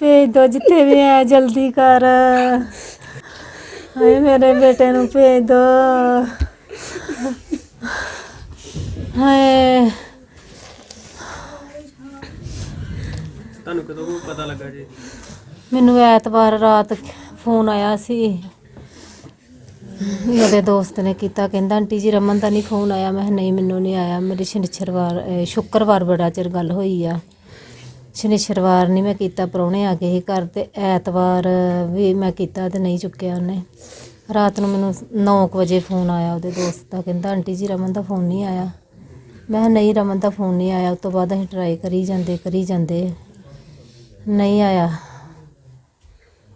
ਭੇਜ ਦੋ ਜਿੱਥੇ ਵੀ ਹੈ ਜਲਦੀ ਕਰ। ਹਾਏ ਮੇਰੇ ਬੇਟੇ ਨੂੰ ਭੇਜ। ਦੋ ਹਾਏ। ਤੁਹਾਨੂੰ ਕਦੋਂ ਕੁ ਪਤਾ ਲੱਗਾ ਜੀ? ਮੈਨੂੰ ਐਤਵਾਰ ਰਾਤ ਫੋਨ ਆਇਆ ਸੀ। ਮੇਰੇ ਦੋਸਤ ਨੇ ਕੀਤਾ ਕਹਿੰਦਾ ਆਂਟੀ ਜੀ ਰਮਨ ਦਾ ਨਹੀਂ ਫੋਨ ਆਇਆ। ਮੈਂ ਕਿਹਾ ਨਹੀਂ ਮੈਨੂੰ ਨਹੀਂ ਆਇਆ। ਮੇਰੀ ਸ਼ਨੀਚਰਵਾਰ ਅਹ ਸ਼ੁੱਕਰਵਾਰ ਬੜਾ ਚਿਰ ਗੱਲ ਹੋਈ ਆ। ਸ਼ਨੀਚਰਵਾਰ ਨਹੀਂ ਮੈਂ ਕੀਤਾ ਪ੍ਰਾਹੁਣੇ ਆ ਗਏ ਸੀ ਘਰ ਤੇ ਐਤਵਾਰ ਵੀ ਮੈਂ ਕੀਤਾ ਤੇ ਨਹੀਂ ਚੁੱਕਿਆ ਉਹਨੇ। ਰਾਤ ਨੂੰ ਮੈਨੂੰ 9 ਵਜੇ ਫੋਨ ਆਇਆ ਉਹਦੇ ਦੋਸਤ ਦਾ ਕਹਿੰਦਾ ਆਂਟੀ ਜੀ ਰਮਨ ਦਾ ਫੋਨ ਨਹੀਂ ਆਇਆ। ਮੈਂ ਨਹੀਂ ਰਮਨ ਦਾ ਫੋਨ ਨਹੀਂ ਆਇਆ ਉਸ ਤੋਂ ਬਾਅਦ ਅਸੀਂ ਟਰਾਈ ਕਰੀ ਜਾਂਦੇ ਕਰੀ ਜਾਂਦੇ। ਨਹੀਂ ਆਇਆ।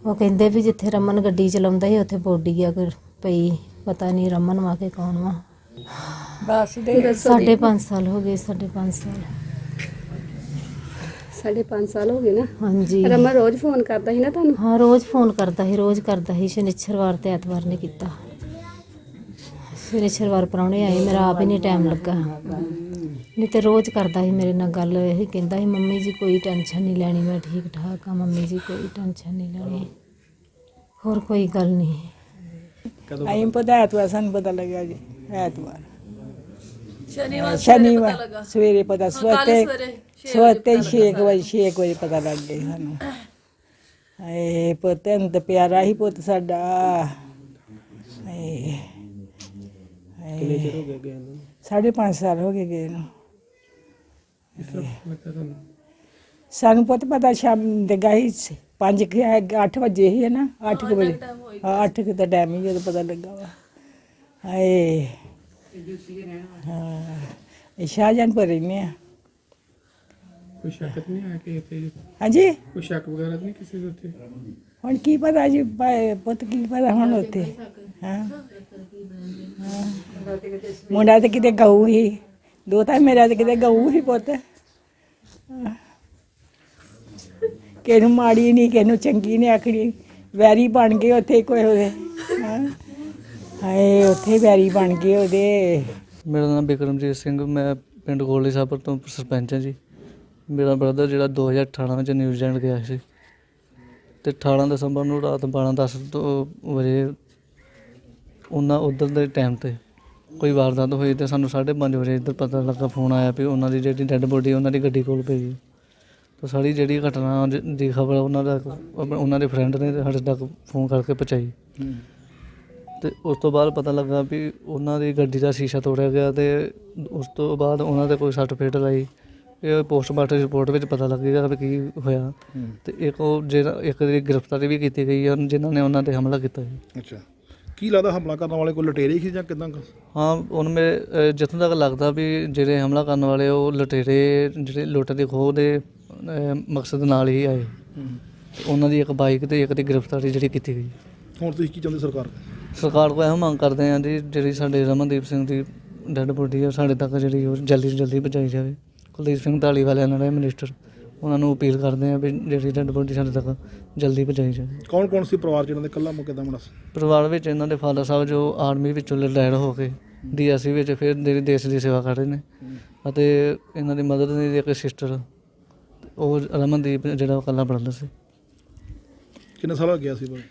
ਉਹ ਕਹਿੰਦੇ ਵੀ ਜਿੱਥੇ ਰਮਨ ਗੱਡੀ ਚਲਾਉਂਦਾ ਸੀ ਉੱਥੇ ਬੋਡੀ ਆ ਕੋਈ ਪਈ ਪਤਾ ਨਹੀਂ ਰਮਨ ਵਾ ਕੇ ਕੌਣ ਵਾ। ਬਸ ਦੇ ਸਾਢੇ ਪੰਜ ਸਾਲ ਹੋ ਗਏ ਸਾਢੇ ਪੰਜ ਸਾਲ। ਸਾਢੇ ਪੰਜ ਸਾਲ ਹੋ ਗਏ ਨਾ। ਹਾਂਜੀ। ਰਮਨ ਰੋਜ਼ ਫੋਨ ਕਰਦਾ ਸੀ ਨਾ ਤੁਹਾਨੂੰ? ਹਾਂ ਰੋਜ਼ ਫੋਨ ਕਰਦਾ ਸੀ ਰੋਜ਼ ਕਰਦਾ ਸੀ। ਸ਼ਨੀਚਰਵਾਰ ਤੇ ਐਤਵਾਰ ਨੇ ਕੀਤਾ। ਸ਼ਨੀਚਰਵਾਰ ਪ੍ਰਾਹੁਣੇ ਆਏ ਮੇਰਾ ਆਪ ਹੀ ਨਹੀਂ ਟਾਈਮ ਲੱਗਾ। ਨਹੀਂ ਤੇ ਰੋਜ਼ ਕਰਦਾ ਸੀ ਮੇਰੇ ਨਾਲ ਗੱਲ ਇਹ ਕਹਿੰਦਾ ਸੀ ਮੰਮੀ ਜੀ ਕੋਈ ਟੈਨਸ਼ਨ ਨਹੀਂ ਲੈਣੀ ਮੈਂ ਠੀਕ ਠਾਕ ਆ ਮੰਮੀ ਜੀ ਕੋਈ ਟੈਨਸ਼ਨ ਨਹੀਂ ਲੈਣੀ। ਹੋਰ ਕੋਈ ਗੱਲ ਨਹੀਂ। ਕਦੋਂ ਆਈ ਪਤਾ ਐਤਵਾਰ ਸਾਨੂੰ ਪਤਾ ਲੱਗਿਆ ਜੀ ਐਤਵਾਰ। ਸ਼ਨੀਵਾਰ ਸ਼ਨੀਵਾਰ ਸਵੇਰੇ ਪਤਾ ਸਵੇਰੇ ਸਵੇਰੇ 6 ਵਜੇ 6 ਵਜੇ ਪਤਾ ਲੱਗ ਗਿਆ ਸਾਨੂੰ। ਏ ਪੁੱਤ ਅੰਤ ਪਿਆਰਾ ਹੀ ਪੁੱਤ ਸਾਡਾ। ਏ ਕਿੰਨੇ ਚਿਰ ਹੋ ਗਿਆ ਨੂੰ? ਸਾਢੇ ਪੰਜ ਸਾਲ ਹੋ ਗਏ ਗਏ ਨੂੰ। ਇਸ ਤਰ੍ਹਾਂ ਲੱਗਾ ਤੁਹਾਨੂੰ। ਸਾਨੂੰ ਪੁੱਤ ਪਤਾ ਸ਼ਾਮ ਦੇ ਗਾਈ 5 ਕਿ 8 ਵਜੇ ਹੀ ਹੈ ਨਾ 8 ਵਜੇ। ਹਾਂ 8 ਕਿ ਦਾ ਟਾਈਮ ਹੀ ਜਦੋਂ ਪਤਾ ਲੱਗਾ ਵਾ। ਹਾਏ। ਹਾਂ ਇਹ ਸ਼ਾਹਜਹਾਨਪੁਰ ਰਹਿੰਦੇ ਆ। ਕੋਈ ਸ਼ੱਕ ਨਹੀਂ ਆਇਆ ਕਿ ਇੱਥੇ ਹਾਂਜੀ? ਕੋਈ ਸ਼ੱਕ ਵਗੈਰਾ ਨਹੀਂ ਕਿਸੇ ਦੇ ਉੱਤੇ? ਹੁਣ ਕੀ ਪਤਾ ਜੀ ਪੁੱਤ ਕੀ ਪਤਾ ਹੁਣ ਉੱਥੇ? ਹਾਂ ਹਾਂ। ਮੁੰਡਾ ਤੇ ਕਿਤੇ ਗਊ ਹੀ। ਦੋ ਤਾਂ ਮੇਰਾ ਤੇ ਕਿਤੇ ਗਊ ਹੀ ਪੁੱਤ। ਕਿਸੇ ਨੂੰ ਮਾੜੀ ਨਹੀਂ ਕਿਸੇ ਨੂੰ ਚੰਗੀ ਨਹੀਂ ਆਖਣੀ। ਵੈਰੀ ਬਣ ਗਏ ਉੱਥੇ ਕੋਈ ਉਹਦੇ ਹਾਂ ਹਾਏ ਉੱਥੇ ਵੈਰੀ ਬਣ ਗਏ ਉਹਦੇ। ਮੇਰਾ ਨਾਮ ਬਿਕਰਮਜੀਤ ਸਿੰਘ ਮੈਂ ਪਿੰਡ ਗੋਲੀ ਸਾਬਰ ਤੋਂ ਸਰਪੰਚ ਹਾਂ ਜੀ। ਮੇਰਾ ਬ੍ਰਦਰ ਜਿਹੜਾ 2018 ਵਿੱਚ ਨਿਊਜ਼ੀਲੈਂਡ ਗਿਆ ਸੀ ਤੇ 18 ਦਸੰਬਰ ਨੂੰ ਰਾਤ 12:10 ਤੋਂ ਵਜੇ ਉਹਨਾਂ ਉਧਰ ਦੇ ਟਾਈਮ ਤੇ ਕੋਈ ਵਾਰਦਾਤ ਹੋਈ ਤੇ ਸਾਨੂੰ 5:30 ਵਜੇ ਇੱਧਰ ਪਤਾ ਲੱਗਾ ਫੋਨ ਆਇਆ ਵੀ ਉਹਨਾਂ ਦੀ ਜਿਹੜੀ ਡੈੱਡ ਬੋਡੀ ਉਹਨਾਂ ਦੀ ਗੱਡੀ ਕੋਲ ਪਈ ਹੈ ਤਾਂ ਸਾਰੀ ਜਿਹੜੀ ਘਟਨਾ ਜ- ਦੀ ਖਬਰ ਉਹਨਾਂ ਦਾ ਉਹਨਾਂ ਦੇ ਫਰੈਂਡ ਨੇ ਸਾਡੇ ਤੱਕ ਫੋਨ ਕਰਕੇ ਪਹੁੰਚਾਈ। ਤੇ ਉਸ ਤੋਂ ਬਾਅਦ ਪਤਾ ਲੱਗਾ ਵੀ ਉਹਨਾਂ ਦੀ ਗੱਡੀ ਦਾ ਸ਼ੀਸ਼ਾ ਤੋੜਿਆ ਗਿਆ ਤੇ ਉਸ ਤੋਂ ਬਾਅਦ ਉਹਨਾਂ ਦੇ ਕੋਈ ਸੱਟ ਫੇਟ ਲਾਈ। ਇਹ ਪੋਸਟਮਾਰਟਮ ਰਿਪੋਰਟ ਵਿੱਚ ਪਤਾ ਲੱਗੇਗਾ ਵੀ ਕੀ ਹੋਇਆ। ਤੇ ਇੱਕ ਉਹ ਜਿਹੜਾ ਇੱਕ ਦੀ ਗ੍ਰਿਫਤਾਰੀ ਵੀ ਕੀਤੀ ਗਈ ਹੈ ਜਿਨ੍ਹਾਂ ਨੇ ਉਹਨਾਂ ਤੇ ਹਮਲਾ ਕੀਤਾ ਸੀ। ਅੱਛਾ। ਕੀ ਲੱਗਦਾ ਹਮਲਾ ਕਰਨ ਵਾਲੇ ਕੋਈ ਲਟੇਰੇ ਸੀ ਜਾਂ ਕਿਦਾਂ ਹਾਂ ਮੇਰੇ ਅਹ, ਜਿੱਥੋਂ ਤੱਕ ਲੱਗਦਾ ਵੀ ਜਿਹੜੇ ਹਮਲਾ ਕਰਨ ਵਾਲੇ ਉਹ ਲੁਟੇਰੇ ਜਿਹੜੇ ਲੁੱਟ ਦੇ ਖੋਹ ਦੇ ਮਕਸਦ ਨਾਲ ਹੀ ਆਏ। ਉਹਨਾਂ ਦੀ ਇੱਕ ਬਾਈਕ ਤੇ ਇੱਕ ਦੀ ਗ੍ਰਿਫਤਾਰੀ ਜਿਹੜੀ ਕੀਤੀ ਗਈ। ਹੁਣ ਤੁਸੀਂ ਕੀ ਚਾਹੁੰਦੇ ਸਰਕਾਰ ਤੋਂ? ਸਰਕਾਰ ਕੋਲ ਇਹ ਮੰਗ ਕਰਦੇ ਹਾਂ ਜੀ ਜਿਹੜੀ ਸਾਡੇ ਰਮਨਦੀਪ ਸਿੰਘ ਦੀ ਡੈੱਡ ਬੋਡੀ ਹੈ ਸਾਡੇ ਤੱਕ ਜਿਹੜੀ ਉਹ ਜਲਦੀ ਤੋਂ ਜਲਦੀ ਪਹੁੰਚਾਈ ਜਾਵੇ। ਕੁਲਦੀਪ ਸਿੰਘ ਢਾਲੀਵਾਲ ਇਹਨਾਂ ਦੇ ਮਿਨਿਸਟਰ ਉਹਨਾਂ ਨੂੰ ਅਪੀਲ ਕਰਦੇ ਹਾਂ ਵੀ ਜਿਹੜੀ ਡੈੱਡ ਬੋਡੀ ਸਾਡੇ ਤੱਕ ਜਲਦੀ ਪਹੁੰਚਾਈ ਜਾਵੇ। ਕੌਣ ਕੌਣ ਸੀ ਪਰਿਵਾਰ ਜਿਹਨਾਂ ਦੇ? ਕੱਲਾ ਮੁੱਕੇ ਦਾ ਮੁੰਡਾ ਸੀ? ਪਰਿਵਾਰ ਵਿੱਚ ਇਹਨਾਂ ਦੇ ਫਾਦਰ ਸਾਹਿਬ ਜੋ ਆਰਮੀ ਵਿੱਚੋਂ ਰਿਟਾਇਰ ਹੋ ਕੇ ਡੀਐਸਸੀ ਵਿੱਚ ਫਿਰ ਦੇ ਦੇਸ਼ ਦੀ ਸੇਵਾ ਕਰ ਰਹੇ ਨੇ। ਅਤੇ ਇਹਨਾਂ ਦੀ ਮਦਰ ਦੀ ਇੱਕ ਸਿਸਟਰ ਉਹ ਰਮਨਦੀਪ ਜਿਹੜਾ ਉਹ ਇਕੱਲਾ ਬ੍ਰਦਰ ਸੀ। ਕਿੰਨੇ ਸਾਲ ਹੋ ਗਿਆ ਸੀ ਬਾਈ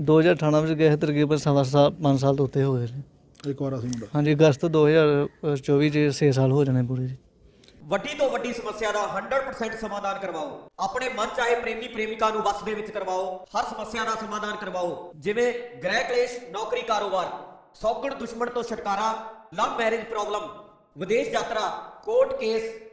2018 ਵਿੱਚ ਗਏ ਸੀ, ਤਕਰੀਬਨ ਸਵਾ ਸਾਲ 5 ਸਾਲ ਤੋਂ ਉੱਤੇ ਹੋ ਗਏ ਨੇ ਇੱਕ ਵਾਰ ਸੀ ਮੁੰਡਾ। ਹਾਂਜੀ ਅਗਸਤ 2024 ਚ 6 ਸਾਲ ਹੋ ਜਾਣੇ ਪੂਰੇ ਜੀ। ਵੱਡੀ ਤੋਂ ਵੱਡੀ ਸਮੱਸਿਆ ਦਾ 100% ਸਮਾਧਾਨ ਕਰਵਾਓ। ਆਪਣੇ ਮਨ ਚਾਹੇ ਪ੍ਰੇਮੀ ਪ੍ਰੇਮਿਕਾ ਨੂੰ ਵਸ ਦੇ ਵਿੱਚ ਕਰਵਾਓ। ਹਰ ਸਮੱਸਿਆ ਦਾ ਸਮਾਧਾਨ ਕਰਵਾਓ। ਜਿਵੇਂ ਗ੍ਰਹਿ ਕਲੇਸ਼ ਨੌਕਰੀ ਕਾਰੋਬਾਰ ਸੌਗਣ ਦੁਸ਼ਮਣ ਤੋਂ ਛੁਟਕਾਰਾ ਲਵ ਮੈਰਿਜ ਪ੍ਰੋਬਲਮ ਵਿਦੇਸ਼ ਯਾਤਰਾ ਕੋਰਟ ਕੇਸ